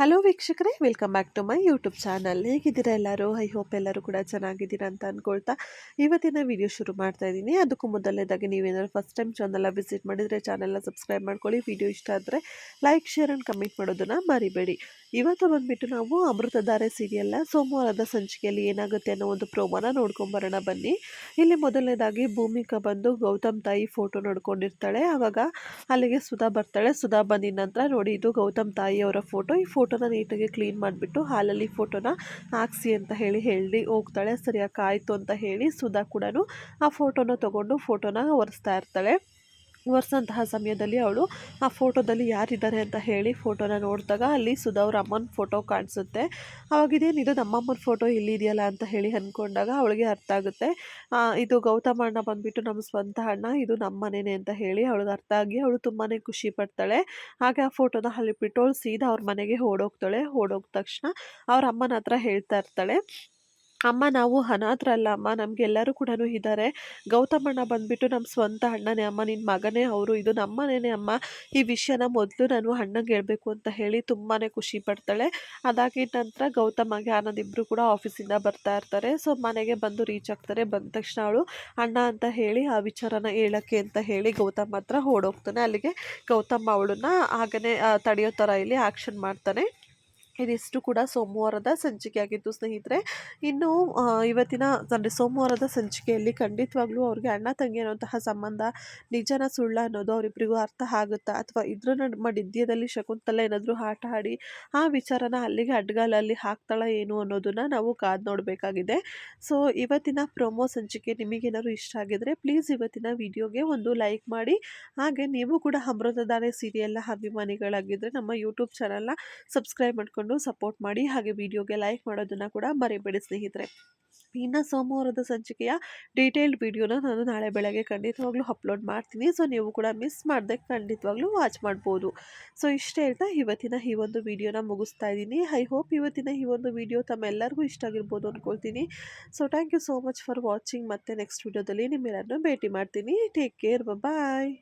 Hello ವೀಕ್ಷಕರೇ welcome back to my YouTube channel ಹೇಗಿದ್ದೀರಾ ಎಲ್ಲರೂ? ಐ ಹೋಪ್ ಎಲ್ಲರೂ ಕೂಡ ಚೆನ್ನಾಗಿದ್ದೀರಾ ಅಂತ ಅಂದ್ಕೊಳ್ತಾ ಇವತ್ತಿನ ವಿಡಿಯೋ ಶುರು ಮಾಡ್ತಾ ಇದ್ದೀನಿ. ಅದಕ್ಕೂ ಮೊದಲನೇದಾಗಿ ನೀವೇನಾದ್ರು ಫಸ್ಟ್ ಟೈಮ್ ಚಾನಲ್ ವಿಸಿಟ್ ಮಾಡಿದರೆ ಚಾನಲ್ನ ಸಬ್ಸ್ಕ್ರೈಬ್ ಮಾಡ್ಕೊಳ್ಳಿ. ವಿಡಿಯೋ ಇಷ್ಟ ಆದರೆ ಲೈಕ್ ಶೇರ್ ಆ್ಯಂಡ್ ಕಮೆಂಟ್ ಮಾಡೋದನ್ನು ಮರಿಬೇಡಿ. ಇವತ್ತು ಬಂದುಬಿಟ್ಟು ನಾವು ಅಮೃತಧಾರೆ ಸೀರಿಯಲ್ನ ಸೋಮವಾರದ ಸಂಚಿಕೆಯಲ್ಲಿ ಏನಾಗುತ್ತೆ ಅನ್ನೋ ಒಂದು ಪ್ರೋಮೋನ ನೋಡ್ಕೊಂಬರೋಣ ಬನ್ನಿ. ಇಲ್ಲಿ ಮೊದಲನೇದಾಗಿ ಭೂಮಿಕಾ ಬಂದು ಗೌತಮ್ ತಾಯಿ ಫೋಟೋ ನೋಡ್ಕೊಂಡಿರ್ತಾಳೆ. ಆವಾಗ ಅಲ್ಲಿಗೆ ಸುಧಾ ಬರ್ತಾಳೆ. ಸುಧಾ ಬಂದಿದ ನಂತರ ನೋಡಿ ಇದು ಗೌತಮ್ ತಾಯಿಯವರ ಫೋಟೋ. ಈ ಫೋಟೋನ ನೀಟಾಗಿ ಕ್ಲೀನ್ ಮಾಡಿಬಿಟ್ಟು ಹಾಲಲ್ಲಿ ಫೋಟೋನ ಹಾಕ್ಸಿ ಅಂತ ಹೇಳಿ ಹೇಳಿ ಹೋಗ್ತಾಳೆ. ಸರಿಯಾಗಿ ಆಯಿತು ಅಂತ ಹೇಳಿ ಸುಧಾ ಕೂಡ ಆ ಫೋಟೋನ ತೊಗೊಂಡು ಫೋಟೋನ ಒರೆಸ್ತಾ ಇರ್ತಾಳೆ. ಒರೆಸೋಂತಹ ಸಮಯದಲ್ಲಿ ಅವಳು ಆ ಫೋಟೋದಲ್ಲಿ ಯಾರಿದ್ದಾರೆ ಅಂತ ಹೇಳಿ ಫೋಟೋನ ನೋಡಿದಾಗ ಅಲ್ಲಿ ಸುಧಾ ಅವ್ರ ಅಮ್ಮನ ಫೋಟೋ ಕಾಣಿಸುತ್ತೆ. ಅವಾಗಿದೇನಿದು ನಮ್ಮಮ್ಮನ ಫೋಟೋ ಇಲ್ಲಿದೆಯಲ್ಲ ಅಂತ ಹೇಳಿ ಅಂದ್ಕೊಂಡಾಗ ಅವಳಿಗೆ ಅರ್ಥ ಆಗುತ್ತೆ. ಇದು ಗೌತಮ ಅಣ್ಣ ಬಂದುಬಿಟ್ಟು ನಮ್ಮ ಸ್ವಂತ ಅಣ್ಣ, ಇದು ನಮ್ಮ ಅಂತ ಹೇಳಿ ಅವಳಿಗೆ ಅರ್ಥ ಆಗಿ ಅವಳು ತುಂಬಾ ಖುಷಿ ಪಡ್ತಾಳೆ. ಹಾಗೆ ಆ ಫೋಟೋನ ಅಲ್ಲಿ ಬಿಟ್ಟು ಅವಳು ಸೀದಾ ಅವ್ರ ಮನೆಗೆ ಓಡೋಗ್ತಾಳೆ. ಓಡೋಗ ತಕ್ಷಣ ಅವ್ರ ಅಮ್ಮನ ಹತ್ರ ಹೇಳ್ತಾ ಇರ್ತಾಳೆ. ಅಮ್ಮ ನಾವು ಅನಾಥರಲ್ಲ ಅಮ್ಮ, ನಮಗೆಲ್ಲರೂ ಕೂಡ ಇದ್ದಾರೆ. ಗೌತಮಣ್ಣ ಬಂದುಬಿಟ್ಟು ನಮ್ಮ ಸ್ವಂತ ಅಣ್ಣನೇ ಅಮ್ಮ ನಿನ್ನ ಮಗನೇ ಅವರು, ಇದು ನಮ್ಮನೇನೆ ಅಮ್ಮ. ಈ ವಿಷಯನ ಮೊದಲು ನಾನು ಅಣ್ಣಂಗೆ ಹೇಳಬೇಕು ಅಂತ ಹೇಳಿ ತುಂಬಾ ಖುಷಿ ಪಡ್ತಾಳೆ. ಅದಾಗಿದ ನಂತರ ಗೌತಮಗೆ ಆನಂದ್ ಇಬ್ಬರು ಕೂಡ ಆಫೀಸಿಂದ ಬರ್ತಾ ಇರ್ತಾರೆ. ಸೊ ಮನೆಗೆ ಬಂದು ರೀಚ್ ಆಗ್ತಾರೆ. ಬಂದ ತಕ್ಷಣ ಅವಳು, ಅಣ್ಣ ಅಂತ ಹೇಳಿ ಆ ವಿಚಾರನ ಹೇಳೋಕ್ಕೆ ಅಂತ ಹೇಳಿ ಗೌತಮ್ ಹತ್ರ ಓಡೋಗ್ತಾನೆ. ಅಲ್ಲಿಗೆ ಗೌತಮ್ ಅವಳನ್ನ ಹಾಗೇ ತಡೆಯೋ ಥರ ಇಲ್ಲಿ ಆ್ಯಕ್ಷನ್ ಮಾಡ್ತಾನೆ. ಇದಿಷ್ಟು ಕೂಡ ಸೋಮವಾರದ ಸಂಚಿಕೆ ಆಗಿತ್ತು ಸ್ನೇಹಿತರೆ. ಇನ್ನು ಇವತ್ತಿನ ಅಂದರೆ ಸೋಮವಾರದ ಸಂಚಿಕೆಯಲ್ಲಿ ಖಂಡಿತವಾಗ್ಲೂ ಅವ್ರಿಗೆ ಅಣ್ಣ ತಂಗಿ ಅನ್ನೋಂತಹ ಸಂಬಂಧ, ನಿಜನ ಸುಳ್ಳ ಅನ್ನೋದು ಅವರಿಬ್ಬರಿಗೂ ಅರ್ಥ ಆಗುತ್ತಾ? ಅಥವಾ ಇದ್ರ ಮಡಿದ್ಯದಲ್ಲಿ ಶಕುಂತಲ ಏನಾದರೂ ಆಟ ಆಡಿ, ಆ ವಿಚಾರನ ಅಲ್ಲಿಗೆ ಅಡ್ಗಾಲಲ್ಲಿ ಹಾಕ್ತಾಳ ಏನು ಅನ್ನೋದನ್ನು ನಾವು ಕಾದು ನೋಡಬೇಕಾಗಿದೆ. ಸೊ, ಇವತ್ತಿನ ಪ್ರೊಮೋ ಸಂಚಿಕೆ ನಿಮಗೇನಾದ್ರು ಇಷ್ಟ ಆಗಿದ್ರೆ, ಪ್ಲೀಸ್ ಇವತ್ತಿನ ವಿಡಿಯೋಗೆ ಒಂದು ಲೈಕ್ ಮಾಡಿ. ಹಾಗೆ ನೀವು ಕೂಡ ಅಮೃತಧಾರೆ ಸೀರಿಯಲ್ನ ಅಭಿಮಾನಿಗಳಾಗಿದ್ದರೆ ನಮ್ಮ ಯೂಟ್ಯೂಬ್ ಚಾನಲ್ನ ಸಬ್ಸ್ಕ್ರೈಬ್ ಮಾಡ್ಕೊಂಡು ಸಪೋರ್ಟ್ ಮಾಡಿ, ಹಾಗೆ ವಿಡಿಯೋಗೆ ಲೈಕ್ ಮಾಡೋದನ್ನು ಕೂಡ ಮರಿಬೇಡಿ ಸ್ನೇಹಿತರೆ. ಇನ್ನು ಸೋಮವಾರದ ಸಂಚಿಕೆಯ ಡೀಟೇಲ್ಡ್ ವಿಡಿಯೋನ ನಾನು ನಾಳೆ ಬೆಳಗ್ಗೆ ಖಂಡಿತವಾಗ್ಲೂ ಅಪ್ಲೋಡ್ ಮಾಡ್ತೀನಿ. ಸೊ, ನೀವು ಕೂಡ ಮಿಸ್ ಮಾಡದೆ ಖಂಡಿತವಾಗ್ಲೂ ವಾಚ್ ಮಾಡ್ಬೋದು. ಸೊ, ಇಷ್ಟೇ ಹೇಳ್ತಾ ಇವತ್ತಿನ ಈ ಒಂದು ವಿಡಿಯೋನ ಮುಗಿಸ್ತಾ ಇದ್ದೀನಿ. ಐ ಹೋಪ್ ಇವತ್ತಿನ ಈ ಒಂದು ವಿಡಿಯೋ ತಮ್ಮೆಲ್ಲರಿಗೂ ಇಷ್ಟ ಆಗಿರ್ಬೋದು ಅಂದ್ಕೊಳ್ತೀನಿ so, thank you so much for watching. ಮತ್ತೆ ನೆಕ್ಸ್ಟ್ ವಿಡಿಯೋದಲ್ಲಿ ನಿಮ್ಮೆಲ್ಲರನ್ನೂ ಭೇಟಿ ಮಾಡ್ತೀನಿ. Take care. ಬಾಯ್.